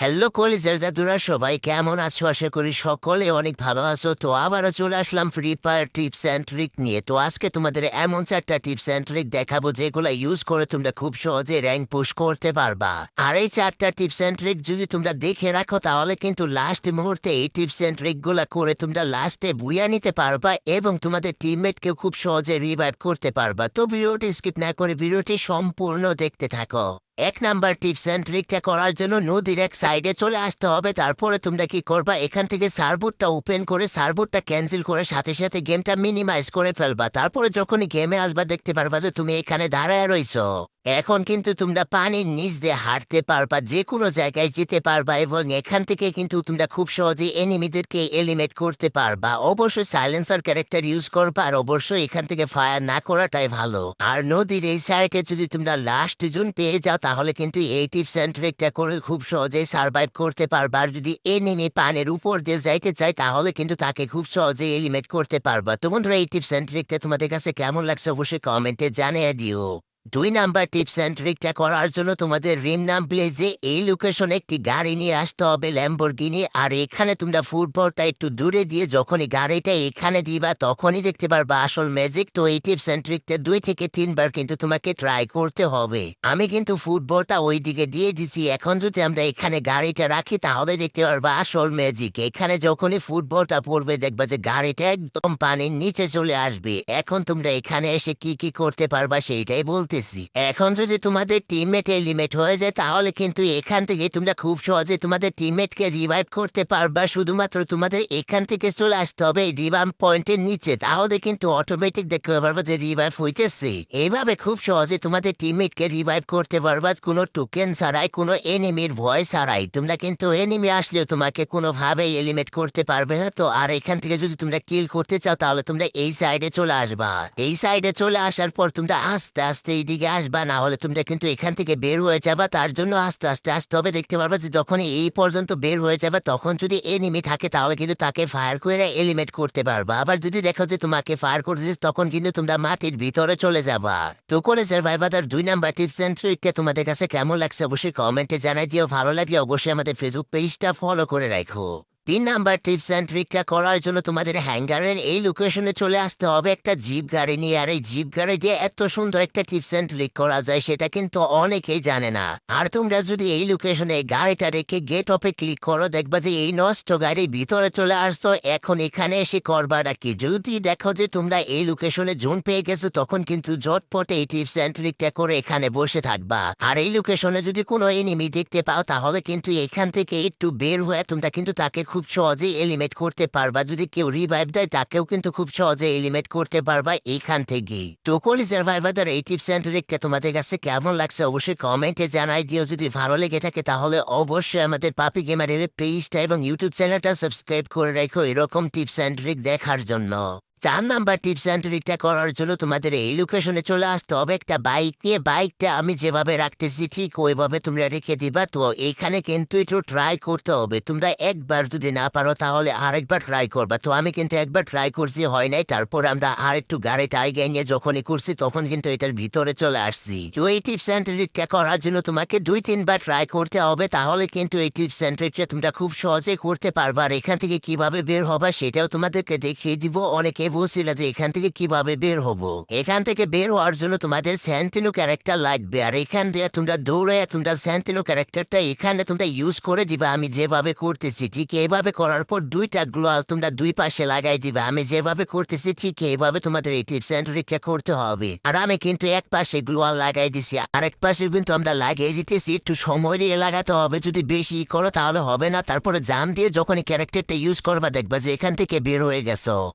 Hello কলেজের দাদুরা সবাই কেমন আছো? আশা করি সকলে অনেক ভালো আছো। তো আবারও চলে আসলাম free fire tips and trick নিয়ে। তো আজকে তোমাদের এমন চারটা টিপস অ্যান্ড ট্রিক দেখাবো যেগুলো ইউজ করে তোমরা খুব সহজে র্যাঙ্ক পুশ করতে পারবা। আর এই চারটা টিপস অ্যান্ড ট্রিক যদি তোমরা দেখে রাখো, তাহলে কিন্তু লাস্ট মুহূর্তে এই টিপস অ্যান্ড ট্রিকগুলা করে তোমরা লাস্টে বুয়া নিতে পারবা এবং তোমাদের টিমমেটকেও খুব সহজে রিভাইভ করতে পারবা। তো ভিডিওটি স্কিপ না করে ভিডিওটি সম্পূর্ণ দেখতে থাকো। এক নাম্বার টিপস অ্যান্ড ট্রিকটা করার জন্য নদীর এক সাইডে চলে আসতে হবে, তারপরে তোমরা কি করবা? এখান থেকে সার্ভুটটা ওপেন করে সার্ভুটটা ক্যান্সেল করে সাথে সাথে গেমটা মিনিমাইজ করে ফেলবা। তারপরে যখনই গেমে আসবা, দেখতে পারবা যে তুমি এখানে দাঁড়ায় রইছো। এখন কিন্তু তোমরা পানির নিচ দিয়ে হাঁটতে পারবা যে কোনো জায়গায় যেতে পারবা এবং এখান থেকে কিন্তু তোমরা খুব সহজে এনিমিদেরকে এলিমেট করতে পারবা। অবশ্যই সাইলেন্সার ক্যারেক্টার ইউজ করবা আর অবশ্যই এখান থেকে ফায়ার না করাটাই ভালো। আর নদীর এই সাইডে যদি তোমরা লাস্ট জুন পেয়ে যাও, তাহলে কিন্তু এই টিপস করে খুব সহজেই সার্ভাইভ করতে পারবা। আর যদি এনিমি পানের উপর দিয়ে যাইতে চাই তাহলে কিন্তু তাকে খুব সহজে এলিমেট করতে পারবা। তো বন্ধুরা, এই টিপস তোমাদের কাছে কেমন লাগছে অবশ্যই কমেন্টে জানিয়ে দিও। দুই নাম্বার টিপস অ্যান্ড ট্রিকটা করার জন্য তোমাদের রিম নাম প্লেজে এই লোকেশনে একটি গাড়ি নিয়ে আসতে হবে ল্যাম্বরগিনি আর এখানে তোমরা ফুটবলটা একটু দূরে দিয়ে যখনই গাড়িটা এখানে দিবা তখনই দেখতে পারবা আসল ম্যাজিক তো এই টিপস অ্যান্ড ট্রিকটা দুই থেকে তিনবার কিন্তু তোমাকে ট্রাই করতে হবে। আমি কিন্তু ফুটবলটা ওই দিকে দিয়ে দিচ্ছি এখন যদি আমরা এখানে গাড়িটা রাখি তাহলে দেখতে পারবা আসল ম্যাজিক এখানে যখনই ফুটবলটা পড়বে দেখবা যে গাড়িটা একদম পানির নিচে চলে আসবে। এখন তোমরা এখানে এসে কি কি করতে পারবা সেইটাই বলতেছি এখন যদি তোমাদের টিমমেট লিমিট হয়ে যায়, তাহলে কিন্তু এখান থেকে তোমরা খুব সহজে তোমাদের টিমমেটকে রিভাইভ করতে পারবা। শুধুমাত্র তোমাদের এখান থেকে চলে আসতে হবে রিভাইভ পয়েন্টের নিচে। তাহলে কিন্তু অটোমেটিক দেখতে পারবা যে রিভাইভ হইতেছে। এইভাবে খুব সহজে তোমাদের টিমমেটকে রিভাইভ করতে পারবা। কোনো টোকেন ছাড়াই, কোনো এনিমির ভয় ছাড়াই। তোমরা কিন্তু এনিমি আসলেও তোমাকে কোনোভাবেই এলিমেট করতে পারবে না। তো আর এখান থেকে যদি তোমরা কিল করতে চাও, তাহলে তোমরা এই সাইডে চলে আসবা। এই সাইডে চলে আসার পর তোমরা আস্তে আস্তে এইদিকে আসবা, না হলে তোমরা কিন্তু এখান থেকে বের হয়ে যাবা। তার জন্য আস্তে আস্তে, আসতে হবে। দেখতে পারবা যে যখন এই পর্যন্ত বের হয়ে যাবে, তখন যদি এনিমি থাকে, তাহলে কিন্তু তাকে ফায়ার করে এলিমেট করতে পারবা। আবার যদি দেখো যে তোমাকে ফায়ার করতেছিস তখন কিন্তু তোমরা মাটির ভিতরে চলে যাবা। তো কলেজের ভাইবাদার দুই নাম্বার টিপস এন্ড ট্রিকটা তোমাদের কাছে কেমন লাগছে, অবশ্যই কমেন্টে জানাই দিও। ভালো লাগলে অবশ্যই আমাদের ফেসবুক পেজটা ফলো করে রাখো। তিন নাম্বার টিপস অ্যান্ড ট্রিকটা করার জন্য তোমাদের হ্যাঙ্গারের এই লোকেশনে চলে আসতে হবে একটা জিপ গাড়ি নিয়ে। আর এই জিপ গাড়ি দিয়ে এত সুন্দর একটা টিপস অ্যান্ড ট্রিক করা যায় সেটা কিন্তু অনেকেই জানে না। আর তোমরা যদি এই লোকেশনে গাড়িটা রেখে গেট অফে ক্লিক করো, দেখবা যে এই নষ্ট গাড়ির ভিতরে চলে আসতো। এখন এখানে এসে করবাটা কি? যদি দেখো যে তোমরা এই লোকেশনে জোন পেয়ে গেছো, তখন কিন্তু জটপটে এই টিপস অ্যান্ড ট্রিকটা করে এখানে বসে থাকবা। আর এই লোকেশনে যদি কোনো এনিমি দেখতে পাও, তাহলে কিন্তু এখান থেকে একটু বের হয়ে তোমরা কিন্তু তাকে খুব সহজেই এলিমেট করতে পারবা। যদি কেউ রিভাইভ দেয়, তাকেও কিন্তু খুব সহজে এলিমেট করতে পারবা এইখান থেকেই। তো কলি ভাইবাদার এই টিপস অ্যান্ড ট্রিকটা তোমাদের কাছে কেমন লাগছে অবশ্যই কমেন্টে জানাই দিও। যদি ভালো লেগে থাকে, তাহলে অবশ্যই আমাদের পাপি গেমারের পেজটা এবং ইউটিউব চ্যানেলটা সাবস্ক্রাইব করে রাখো এরকম টিপস অ্যান্ড ট্রিক দেখার জন্য। চার নাম্বার টিপস অ্যান্ড ট্রিকটা করার জন্য তোমাদের এই লোকেশনে চলে আসতে হবে। একটা বাইক নিয়ে বাইকটা আমি যেভাবে রাখতেছি ঠিক ওইভাবে তোমরা রেখে দিবা। তো এইখানে কিন্তু একটু ট্রাই করতে হবে। তোমরা একবার যদি না পারো তাহলে আরেকবার ট্রাই করবা। তো আমি কিন্তু একবার ট্রাই করছি, হয় নাই। তারপর আমরা আর একটু গাড়িটা আগে নিয়ে যখনই করছি তখন কিন্তু এটার ভিতরে চলে আসছি। তো এই টিপস অ্যান্ড ট্রিকটা করার জন্য তোমাকে দুই, তিনবার ট্রাই করতে হবে। তাহলে কিন্তু এই টিপস অ্যান্ড ট্রিকটা তোমরা খুব সহজে করতে পারবা। আর এখান থেকে কীভাবে বের হবা সেটাও তোমাদেরকে দেখিয়ে দিব। অনেকে বলছিল যে এখান থেকে কীভাবে বের হব। এখান থেকে বের হওয়ার জন্য তোমাদের স্যান্টিনো ক্যারেক্টার লাগবে। আর এখান দিয়ে তোমরা দৌড়ে তোমরা স্যান্টিনো ক্যারেক্টারটা এখানে তোমরা ইউজ করে দিবা। আমি যেভাবে করতেছি, ঠিক এইভাবে করার পর দুইটা গ্লোয়াল তোমরা দুই পাশে লাগাই দিবা। আমি যেভাবে করতেছি, ঠিক এইভাবে তোমাদের এই টিপস অ্যান্ড ট্রিকটা করতে হবে। আর আমি কিন্তু এক পাশে গ্লোয়াল লাগাই দিছি। আরেক পাশে কিন্তু আমরা লাগিয়ে দিতেছি। একটু সময় দিয়ে লাগাতে হবে। যদি বেশি করো তাহলে হবে না। তারপরে জাম দিয়ে যখন ক্যারেক্টারটা ইউজ করবা, দেখবা যে এখান থেকে বের হয়ে গেছো।